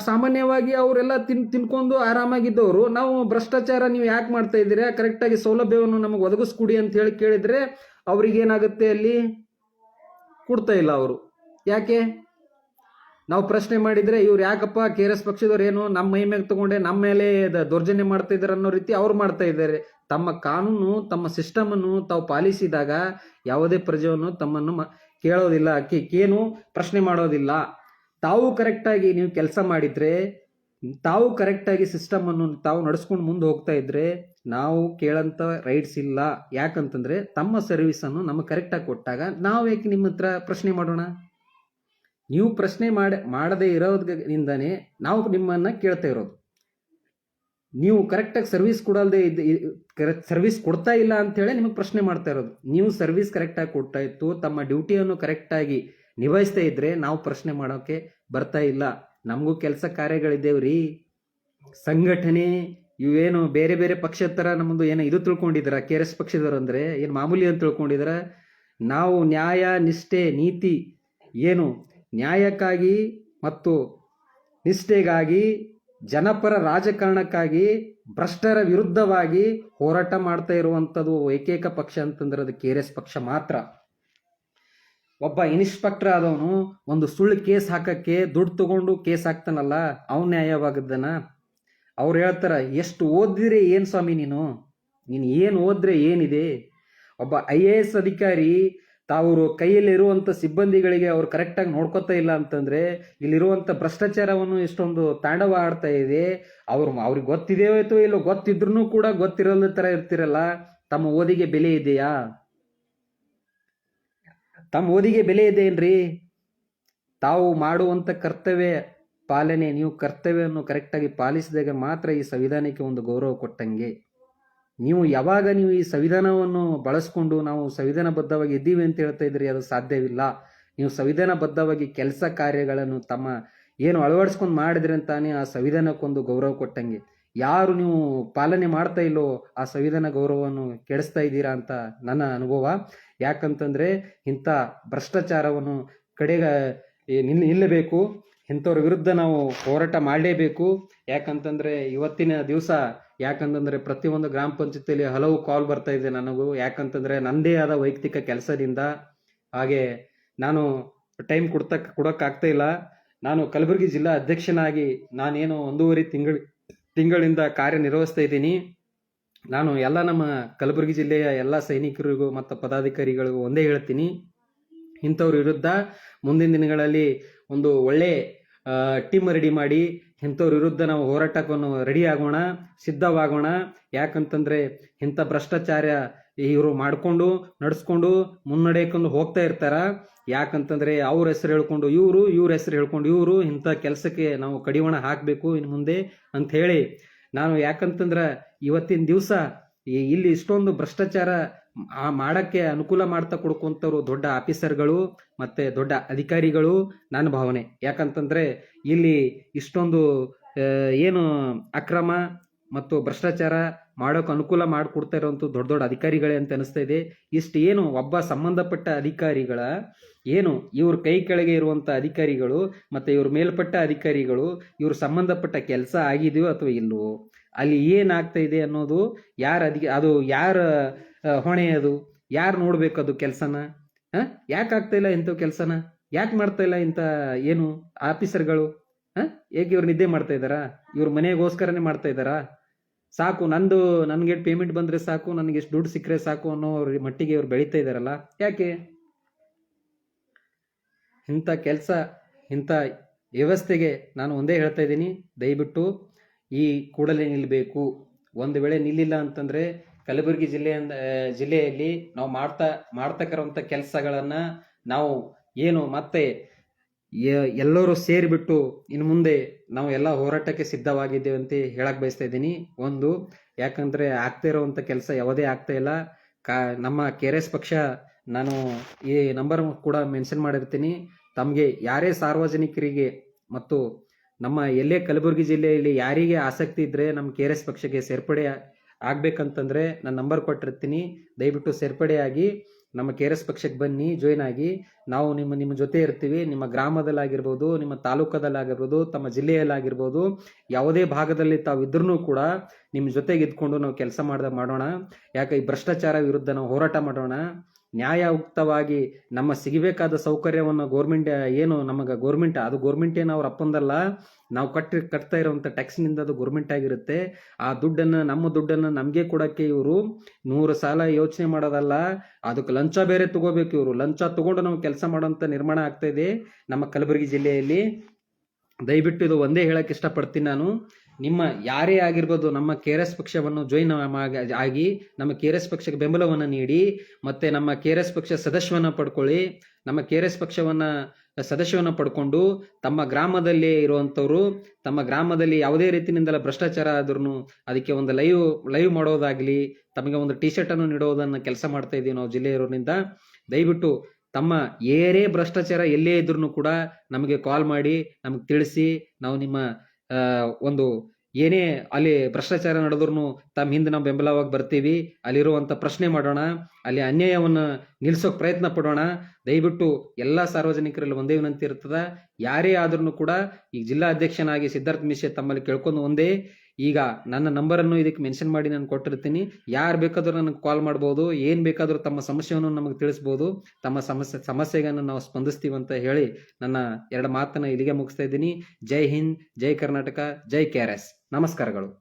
ಸಾಮಾನ್ಯವಾಗಿ ಅವರೆಲ್ಲ ತಿನ್, ತಿನ್ಕೊಂಡು ಆರಾಮಾಗಿದ್ದವರು. ನಾವು ಭ್ರಷ್ಟಾಚಾರ ನೀವು ಯಾಕೆ ಮಾಡ್ತಾ ಇದ್ದೀರಾ? ಕರೆಕ್ಟಾಗಿ ಸೌಲಭ್ಯವನ್ನು ನಮಗೆ ಒದಗಿಸ್ಕೊಡಿ ಅಂತ ಹೇಳಿ ಕೇಳಿದ್ರೆ ಅವ್ರಿಗೆ ಏನಾಗುತ್ತೆ ಅಲ್ಲಿ? ಕೊಡ್ತಾ ಇಲ್ಲ ಅವರು. ಯಾಕೆ? ನಾವು ಪ್ರಶ್ನೆ ಮಾಡಿದ್ರೆ ಇವ್ರು ಯಾಕಪ್ಪ ಕೆ ಆರ್ ಎಸ್ ಪಕ್ಷದವ್ರು ಏನು ನಮ್ಮ ಮೈ ಮೇಲೆ ತಗೊಂಡೆ, ನಮ್ಮ ಮೇಲೆ ದೌರ್ಜನ್ಯ ಮಾಡ್ತಾ ಇದ್ದಾರೆ ಅನ್ನೋ ರೀತಿ ಅವ್ರು ಮಾಡ್ತಾ ಇದ್ದಾರೆ. ತಮ್ಮ ಕಾನೂನು, ತಮ್ಮ ಸಿಸ್ಟಮನ್ನು ತಾವು ಪಾಲಿಸಿದಾಗ ಯಾವುದೇ ಪ್ರಜೆಯನ್ನು ತಮ್ಮನ್ನು ಕೇಳೋದಿಲ್ಲ. ಅಕ್ಕಿಕ್ಕೇನು ಪ್ರಶ್ನೆ ಮಾಡೋದಿಲ್ಲ. ತಾವು ಕರೆಕ್ಟಾಗಿ ನೀವು ಕೆಲಸ ಮಾಡಿದ್ರೆ, ತಾವು ಕರೆಕ್ಟಾಗಿ ಸಿಸ್ಟಮ್ ಅನ್ನು ತಾವು ನಡೆಸ್ಕೊಂಡು ಮುಂದೆ ಹೋಗ್ತಾ ಇದ್ರೆ, ನಾವು ಕೇಳಂತ ರೈಟ್ಸ್ ಇಲ್ಲ. ಯಾಕಂತಂದ್ರೆ, ತಮ್ಮ ಸರ್ವಿಸ್ ಅನ್ನು ನಮಗೆ ಕರೆಕ್ಟಾಗಿ ಕೊಟ್ಟಾಗ ನಾವು ಯಾಕೆ ನಿಮ್ಮ ಹತ್ರ ಪ್ರಶ್ನೆ ಮಾಡೋಣ? ನೀವು ಪ್ರಶ್ನೆ ಮಾಡ, ಮಾಡದೇ ಇರೋದ್ರಿಂದಾನೇ ನಾವು ನಿಮ್ಮನ್ನ ಕೇಳ್ತಾ ಇರೋದು. ನೀವು ಕರೆಕ್ಟಾಗಿ ಸರ್ವಿಸ್ ಕೊಡಲ್ದೆ ಇದ್ದ ಸರ್ವಿಸ್ ಕೊಡ್ತಾ ಇಲ್ಲ ಅಂತೇಳಿ ನಿಮಗೆ ಪ್ರಶ್ನೆ ಮಾಡ್ತಾ ಇರೋದು. ನೀವು ಸರ್ವಿಸ್ ಕರೆಕ್ಟಾಗಿ ಕೊಡ್ತಾ ಇತ್ತು, ತಮ್ಮ ಡ್ಯೂಟಿಯನ್ನು ಕರೆಕ್ಟಾಗಿ ನಿಭಾಯಿಸ್ತಾ ಇದ್ರೆ ನಾವು ಪ್ರಶ್ನೆ ಮಾಡೋಕೆ ಬರ್ತಾ ಇಲ್ಲ. ನಮಗೂ ಕೆಲಸ ಕಾರ್ಯಗಳಿದ್ದೇವ್ರಿ. ಸಂಘಟನೆ, ಇವೇನು ಬೇರೆ ಬೇರೆ ಪಕ್ಷದ ಥರ ನಮ್ಮದು ಏನೋ ಇದು ತಿಳ್ಕೊಂಡಿದ್ರ ಕೆ ಆರ್ ಎಸ್ ಪಕ್ಷದವ್ರು ಅಂದರೆ ಏನು ಮಾಮೂಲಿ ಅಂತ ತಿಳ್ಕೊಂಡಿದ್ರ ನಾವು ನ್ಯಾಯ, ನಿಷ್ಠೆ, ನೀತಿ ಏನು ನ್ಯಾಯಕ್ಕಾಗಿ ಮತ್ತು ನಿಷ್ಠೆಗಾಗಿ ಜನಪರ ರಾಜಕಾರಣಕ್ಕಾಗಿ ಭ್ರಷ್ಟರ ವಿರುದ್ಧವಾಗಿ ಹೋರಾಟ ಮಾಡ್ತಾ ಇರುವಂಥದ್ದು ಏಕೈಕ ಪಕ್ಷ ಅಂತಂದ್ರೆ ಅದು ಕೆ ಆರ್ ಎಸ್ ಪಕ್ಷ ಮಾತ್ರ. ಒಬ್ಬ ಇನ್ಸ್ಪೆಕ್ಟರ್ ಆದವನು ಒಂದು ಸುಳ್ಳು ಕೇಸ್ ಹಾಕಕ್ಕೆ ದುಡ್ಡು ತಗೊಂಡು ಕೇಸ್ ಹಾಕ್ತಾನಲ್ಲ, ಅವ್ನ ನ್ಯಾಯವಾಗದ್ದನ? ಅವ್ರು ಹೇಳ್ತಾರ, ಎಷ್ಟು ಓದಿದ್ರೆ ಏನು ಸ್ವಾಮಿ ನೀನು? ನೀನು ಏನು ಓದ್ರೆ ಏನಿದೆ? ಒಬ್ಬ ಐ ಎ ಎಸ್ ಅಧಿಕಾರಿ ತಾವರು ಕೈಯಲ್ಲಿರುವಂಥ ಸಿಬ್ಬಂದಿಗಳಿಗೆ ಅವ್ರು ಕರೆಕ್ಟಾಗಿ ನೋಡ್ಕೋತಾ ಇಲ್ಲ ಅಂತಂದರೆ ಇಲ್ಲಿರುವಂಥ ಭ್ರಷ್ಟಾಚಾರವನ್ನು ಇಷ್ಟೊಂದು ತಾಂಡವ ಆಡ್ತಾ ಇದೆ. ಅವ್ರು ಅವ್ರಿಗೆ ಗೊತ್ತಿದೆಯೋ ಅಥವಾ ಇಲ್ಲೋ ಗೊತ್ತಿದ್ರೂ ಕೂಡ ಗೊತ್ತಿರೋದ ಥರ ಇರ್ತಿರಲ್ಲ. ತಮ್ಮ ಓದಿಗೆ ಬೆಲೆ ಇದೆಯಾ? ತಮ್ಮ ಓದಿಗೆ ಬೆಲೆ ಇದೆ ಏನ್ರಿ? ತಾವು ಮಾಡುವಂಥ ಕರ್ತವ್ಯ ಪಾಲನೆ ನೀವು ಕರ್ತವ್ಯವನ್ನು ಕರೆಕ್ಟಾಗಿ ಪಾಲಿಸಿದಾಗ ಮಾತ್ರ ಈ ಸಂವಿಧಾನಕ್ಕೆ ಒಂದು ಗೌರವ ಕೊಟ್ಟಂಗೆ. ನೀವು ಯಾವಾಗ ನೀವು ಈ ಸಂವಿಧಾನವನ್ನು ಬಳಸ್ಕೊಂಡು ನಾವು ಸಂವಿಧಾನಬದ್ಧವಾಗಿ ಇದ್ದೀವಿ ಅಂತ ಹೇಳ್ತಾ ಇದ್ರಿ ಅದು ಸಾಧ್ಯವಿಲ್ಲ. ನೀವು ಸಂವಿಧಾನಬದ್ಧವಾಗಿ ಕೆಲಸ ಕಾರ್ಯಗಳನ್ನು ತಮ್ಮ ಏನು ಅಳವಡಿಸ್ಕೊಂಡು ಮಾಡಿದ್ರಿ ಅಂತಾನೆ ಆ ಸಂವಿಧಾನಕ್ಕೊಂದು ಗೌರವ ಕೊಟ್ಟಂಗೆ. ಯಾರು ನೀವು ಪಾಲನೆ ಮಾಡ್ತಾ ಇಲ್ಲೋ ಆ ಸಂವಿಧಾನ ಗೌರವವನ್ನು ಕೆಡಿಸ್ತಾ ಇದ್ದೀರಾ ಅಂತ ನನ್ನ ಅನುಭವ. ಯಾಕಂತಂದ್ರೆ ಇಂಥ ಭ್ರಷ್ಟಾಚಾರವನ್ನು ಕಡೆಗ ನಿಲ್, ನಿಲ್ಲಬೇಕು. ಇಂಥವ್ರ ವಿರುದ್ಧ ನಾವು ಹೋರಾಟ ಮಾಡಲೇಬೇಕು. ಯಾಕಂತಂದ್ರೆ ಇವತ್ತಿನ ದಿವಸ ಯಾಕಂತಂದ್ರೆ ಪ್ರತಿಯೊಂದು ಗ್ರಾಮ ಪಂಚಾಯತಿಯಲ್ಲಿ ಹಲವು ಕಾಲ್ ಬರ್ತಾ ಇದೆ ನನಗೂ. ಯಾಕಂತಂದ್ರೆ ನಂದೇ ಆದ ವೈಯಕ್ತಿಕ ಕೆಲಸದಿಂದ. ಹಾಗೆ ನಾನು ಟೈಮ್ ಕೊಡ್ತಾ ಕೊಡೋಕ್ಕಾಗ್ತಾ ಇಲ್ಲ. ನಾನು ಕಲಬುರಗಿ ಜಿಲ್ಲಾ ಅಧ್ಯಕ್ಷನಾಗಿ ನಾನೇನು ಒಂದೂವರೆ ತಿಂಗಳ, ತಿಂಗಳಿಂದ ಕಾರ್ಯನಿರ್ವಹಿಸ್ತಾ ಇದ್ದೀನಿ. ನಾನು ಎಲ್ಲ ನಮ್ಮ ಕಲಬುರಗಿ ಜಿಲ್ಲೆಯ ಎಲ್ಲ ಸೈನಿಕರಿಗೂ ಮತ್ತು ಪದಾಧಿಕಾರಿಗಳಿಗೂ ಒಂದೇ ಹೇಳ್ತೀನಿ. ಇಂಥವ್ರ ವಿರುದ್ಧ ಮುಂದಿನ ದಿನಗಳಲ್ಲಿ ಒಂದು ಒಳ್ಳೆ ಟೀಮ್ ರೆಡಿ ಮಾಡಿ ಇಂಥವ್ರ ವಿರುದ್ಧ ನಾವು ಹೋರಾಟವನ್ನು ರೆಡಿ ಆಗೋಣ, ಸಿದ್ಧವಾಗೋಣ. ಯಾಕಂತಂದ್ರೆ ಇಂಥ ಭ್ರಷ್ಟಾಚಾರ ಇವರು ಮಾಡಿಕೊಂಡು, ನಡೆಸ್ಕೊಂಡು, ಮುನ್ನಡೆಕೊಂಡು ಹೋಗ್ತಾ ಇರ್ತಾರ. ಯಾಕಂತಂದ್ರೆ ಅವ್ರ ಹೆಸರು ಹೇಳ್ಕೊಂಡು ಇವರು, ಇವ್ರ ಹೆಸರು ಹೇಳ್ಕೊಂಡು ಇವರು ಇಂಥ ಕೆಲಸಕ್ಕೆ ನಾವು ಕಡಿವಾಣ ಹಾಕಬೇಕು ಇನ್ನು ಮುಂದೆ ಅಂತ ಹೇಳಿ ನಾನು ಯಾಕಂತಂದ್ರೆ ಇವತ್ತಿನ ದಿವಸ ಇಲ್ಲಿ ಇಷ್ಟೊಂದು ಭ್ರಷ್ಟಾಚಾರ ಆ ಮಾಡಕ್ಕೆ ಅನುಕೂಲ ಮಾಡ್ತಾ ಕೊಡ್ಕೊಂತವ್ರು ದೊಡ್ಡ ಆಫೀಸರ್ಗಳು ಮತ್ತೆ ದೊಡ್ಡ ಅಧಿಕಾರಿಗಳು ನನ್ನ ಭಾವನೆ. ಯಾಕಂತಂದ್ರೆ ಇಲ್ಲಿ ಇಷ್ಟೊಂದು ಏನು ಅಕ್ರಮ ಮತ್ತು ಭ್ರಷ್ಟಾಚಾರ ಮಾಡೋಕೆ ಅನುಕೂಲ ಮಾಡಿಕೊಡ್ತಾ ಇರೋಂಥ ದೊಡ್ಡ ದೊಡ್ಡ ಅಧಿಕಾರಿಗಳೇ ಅಂತ ಅನಿಸ್ತಾ ಇದೆ. ಇಷ್ಟು ಏನು ಒಬ್ಬ ಸಂಬಂಧಪಟ್ಟ ಅಧಿಕಾರಿಗಳ, ಏನು ಇವ್ರ ಕೈ ಕೆಳಗೆ ಇರುವಂಥ ಅಧಿಕಾರಿಗಳು ಮತ್ತು ಇವ್ರ ಮೇಲ್ಪಟ್ಟ ಅಧಿಕಾರಿಗಳು ಇವ್ರ ಸಂಬಂಧಪಟ್ಟ ಕೆಲಸ ಆಗಿದೆಯೋ ಅಥವಾ ಇಲ್ಲವೋ, ಅಲ್ಲಿ ಏನಾಗ್ತಾ ಇದೆ ಅನ್ನೋದು ಯಾರು ಅಧಿಕ ಅದು ಯಾರ ಹೊಣೆ ಅದು ಯಾರು ನೋಡ್ಬೇಕು ಅದು ಕೆಲಸನ? ಯಾಕೆ ಆಗ್ತಾ ಇಲ್ಲ ಇಂಥ ಕೆಲಸನ? ಯಾಕೆ ಮಾಡ್ತಾ ಇಲ್ಲ ಇಂಥ ಏನು ಆಫೀಸರ್ಗಳು? ಹೇಗೆ ಏಕೆ ಇವ್ರು ನಿದ್ದೆ ಮಾಡ್ತಾ ಇದ್ದಾರಾ? ಇವ್ರ ಮನೆಗೋಸ್ಕರನೇ ಮಾಡ್ತಾ ಇದ್ದಾರಾ? ಸಾಕು, ನಂದು, ನನಗೆ ಪೇಮೆಂಟ್ ಬಂದ್ರೆ ಸಾಕು, ನನಗೆ ಎಷ್ಟು ದುಡ್ಡು ಸಿಕ್ಕರೆ ಸಾಕು ಅನ್ನೋ ಅವ್ರ ಮಟ್ಟಿಗೆ ಇವ್ರು ಬೆಳೀತಾ ಇದ್ದಾರಲ್ಲ. ಯಾಕೆ? ಇಂಥ ಕೆಲಸ, ಇಂಥ ವ್ಯವಸ್ಥೆಗೆ ನಾನು ಒಂದೇ ಹೇಳ್ತಾ ಇದ್ದೀನಿ. ದಯವಿಟ್ಟು ಈ ಕೂಡಲೇ ನಿಲ್ಲಬೇಕು ಒಂದು ವೇಳೆ ನಿಲ್ಲಿಲ್ಲ ಅಂತಂದ್ರೆ ಕಲಬುರಗಿ ಜಿಲ್ಲೆ ಜಿಲ್ಲೆಯಲ್ಲಿ ನಾವು ಮಾಡ್ತಾ, ಮಾಡ್ತಕ್ಕಂಥ ಕೆಲಸಗಳನ್ನ ನಾವು ಏನು ಮತ್ತೆ ಎಲ್ಲರೂ ಸೇರಿಬಿಟ್ಟು ಇನ್ನು ಮುಂದೆ ನಾವು ಎಲ್ಲ ಹೋರಾಟಕ್ಕೆ ಸಿದ್ಧವಾಗಿದ್ದೇವೆ ಅಂತ ಹೇಳಕ್ ಬಯಸ್ತಾ ಇದ್ದೀನಿ. ಒಂದು, ಯಾಕಂದ್ರೆ ಆಗ್ತಾ ಇರೋವಂಥ ಕೆಲಸ ಯಾವುದೇ ಆಗ್ತಾ ಇಲ್ಲ. ಕಾ, ನಮ್ಮ ಕೆ ಆರ್ ಎಸ್ ಪಕ್ಷ ನಾನು ಈ ನಂಬರ್ ಕೂಡ ಮೆನ್ಷನ್ ಮಾಡಿರ್ತೀನಿ. ತಮಗೆ ಯಾರೇ ಸಾರ್ವಜನಿಕರಿಗೆ ಮತ್ತು ನಮ್ಮ ಎಲ್ಲೇ ಕಲಬುರಗಿ ಜಿಲ್ಲೆಯಲ್ಲಿ ಯಾರಿಗೆ ಆಸಕ್ತಿ ಇದ್ದರೆ ನಮ್ಮ ಕೆ ಆರ್ ಎಸ್ ಪಕ್ಷಕ್ಕೆ ಸೇರ್ಪಡೆ ಆಗ್ಬೇಕಂತಂದ್ರೆ ನಾನು ನಂಬರ್ ಕೊಟ್ಟಿರ್ತೀನಿ. ದಯವಿಟ್ಟು ಸೇರ್ಪಡೆಯಾಗಿ, ನಮ್ಮ ಕೆ ಆರ್ ಎಸ್ ಪಕ್ಷಕ್ಕೆ ಬನ್ನಿ ಜಾಯ್ನ್ ಆಗಿ. ನಾವು ನಿಮ್ಮ ನಿಮ್ಮ ಜೊತೆ ಇರ್ತೀವಿ. ನಿಮ್ಮ ಗ್ರಾಮದಲ್ಲಾಗಿರ್ಬೋದು, ನಿಮ್ಮ ತಾಲೂಕದಲ್ಲಾಗಿರ್ಬೋದು, ತಮ್ಮ ಜಿಲ್ಲೆಯಲ್ಲಾಗಿರ್ಬೋದು, ಯಾವುದೇ ಭಾಗದಲ್ಲಿ ತಾವು ಇದ್ರೂ ಕೂಡ ನಿಮ್ಮ ಜೊತೆಗೆ ಇದ್ಕೊಂಡು ನಾವು ಕೆಲಸ ಮಾಡ್ದ ಮಾಡೋಣ. ಯಾಕೆ ಈ ಭ್ರಷ್ಟಾಚಾರ ವಿರುದ್ಧ ನಾವು ಹೋರಾಟ ಮಾಡೋಣ. ನ್ಯಾಯಯುಕ್ತವಾಗಿ ನಮ್ಮ ಸಿಗಬೇಕಾದ ಸೌಕರ್ಯವನ್ನು ಗೋರ್ಮೆಂಟ್ ಏನು ನಮಗೆ ಗೋರ್ಮೆಂಟ್ ಅದು ಗೋರ್ಮೆಂಟ್ ಏನು ಅವ್ರ ಅಪ್ಪಂದಲ್ಲ, ನಾವು ಕಟ್ಟಿ, ಕಟ್ತಾ ಇರುವಂಥ ಟ್ಯಾಕ್ಸ್ನಿಂದ ಅದು ಗೋರ್ಮೆಂಟ್ ಆಗಿರುತ್ತೆ. ಆ ದುಡ್ಡನ್ನು, ನಮ್ಮ ದುಡ್ಡನ್ನು ನಮಗೆ ಕೊಡೋಕ್ಕೆ ಇವರು ನೂರು ಸಾಲ ಯೋಚನೆ ಮಾಡೋದಲ್ಲ, ಅದಕ್ಕೆ ಲಂಚ ಬೇರೆ ತಗೋಬೇಕು ಇವರು. ಲಂಚ ತಗೊಂಡು ನಾವು ಕೆಲಸ ಮಾಡೋಂಥ ನಿರ್ಮಾಣ ಆಗ್ತಾ ಇದೆ ನಮ್ಮ ಕಲಬುರಗಿ ಜಿಲ್ಲೆಯಲ್ಲಿ. ದಯವಿಟ್ಟು ಇದು ಒಂದೇ ಹೇಳಕ್ಕೆ ಇಷ್ಟಪಡ್ತೀನಿ ನಾನು. ನಿಮ್ಮ ಯಾರೇ ಆಗಿರ್ಬೋದು, ನಮ್ಮ ಕೆ ಆರ್ ಎಸ್ ಪಕ್ಷವನ್ನು ಜಾಯಿನ್ ಆಗಿ ನಮ್ಮ ಕೆ ಆರ್ ಎಸ್ ಪಕ್ಷಕ್ಕೆ ಬೆಂಬಲವನ್ನು ನೀಡಿ, ಮತ್ತೆ ನಮ್ಮ ಕೆ ಆರ್ ಎಸ್ ಪಕ್ಷ ಸದಸ್ಯವನ್ನ ಪಡ್ಕೊಳ್ಳಿ, ನಮ್ಮ ಕೆ ಆರ್ ಎಸ್ ಪಕ್ಷವನ್ನ, ಸದಸ್ಯವನ್ನ ಪಡ್ಕೊಂಡು, ತಮ್ಮ ಗ್ರಾಮದಲ್ಲಿ ಇರುವಂಥವರು, ತಮ್ಮ ಗ್ರಾಮದಲ್ಲಿ ಯಾವುದೇ ರೀತಿಯಿಂದಲೇ ಭ್ರಷ್ಟಾಚಾರ ಆದ್ರೂ ಅದಕ್ಕೆ ಒಂದು ಲೈವ್ ಲೈವ್ ಮಾಡೋದಾಗ್ಲಿ, ತಮಗೆ ಒಂದು ಟಿ ಶರ್ಟ್ ಅನ್ನು ನೀಡೋದನ್ನ ಕೆಲಸ ಮಾಡ್ತಾ ಇದೀವಿ ನಾವು ಜಿಲ್ಲೆಯವರಿಂದ ದಯವಿಟ್ಟು ತಮ್ಮ ಏರೇ ಭ್ರಷ್ಟಾಚಾರ ಎಲ್ಲೇ ಇದ್ರೂ ಕೂಡ ನಮಗೆ ಕಾಲ್ ಮಾಡಿ, ನಮಗೆ ತಿಳಿಸಿ, ನಾವು ನಿಮ್ಮ ಒಂದು ಏನೇ ಅಲ್ಲಿ ಭ್ರಷ್ಟಾಚಾರ ನಡೆದ್ರು ತಮ್ಮ ಹಿಂದೆ ನಾವು ಬೆಂಬಲವಾಗಿ ಬರ್ತೀವಿ ಅಲ್ಲಿರುವಂಥ ಪ್ರಶ್ನೆ ಮಾಡೋಣ, ಅಲ್ಲಿ ಅನ್ಯಾಯವನ್ನು ನಿಲ್ಸೋಕೆ ಪ್ರಯತ್ನ ಪಡೋಣ. ದಯವಿಟ್ಟು ಎಲ್ಲ ಸಾರ್ವಜನಿಕರಲ್ಲಿ ಒಂದೇ ವಿನಂತಿ ಇರ್ತದ. ಯಾರೇ ಆದ್ರೂ ಕೂಡ ಈ ಜಿಲ್ಲಾ ಅಧ್ಯಕ್ಷನಾಗಿ ಸಿದ್ಧಾರ್ಥ ಮಿಶ್ರೆ ತಮ್ಮಲ್ಲಿ ಕೇಳ್ಕೊಂಡು ಒಂದೇ ಈಗ ನನ್ನ ನಂಬರನ್ನು ಇದಕ್ಕೆ ಮೆನ್ಷನ್ ಮಾಡಿ ನಾನು ಕೊಟ್ಟಿರ್ತೀನಿ. ಯಾರು ಬೇಕಾದರೂ ನನಗೆ ಕಾಲ್ ಮಾಡ್ಬೋದು, ಏನು ಬೇಕಾದರೂ ತಮ್ಮ ಸಮಸ್ಯೆಯನ್ನು ನಮಗೆ ತಿಳಿಸ್ಬೋದು, ತಮ್ಮ ಸಮಸ್ಯೆ ಸಮಸ್ಯೆಗಳನ್ನು ನಾವು ಸ್ಪಂದಿಸ್ತೀವಿ ಅಂತ ಹೇಳಿ ನನ್ನ ಎರಡು ಮಾತನ್ನು ಇಲ್ಲಿಗೆ ಮುಗಿಸ್ತಾ ಇದ್ದೀನಿ. ಜೈ ಹಿಂದ್, ಜೈ ಕರ್ನಾಟಕ, ಜೈ ಕೆ ಆರ್ ಎಸ್. ನಮಸ್ಕಾರಗಳು.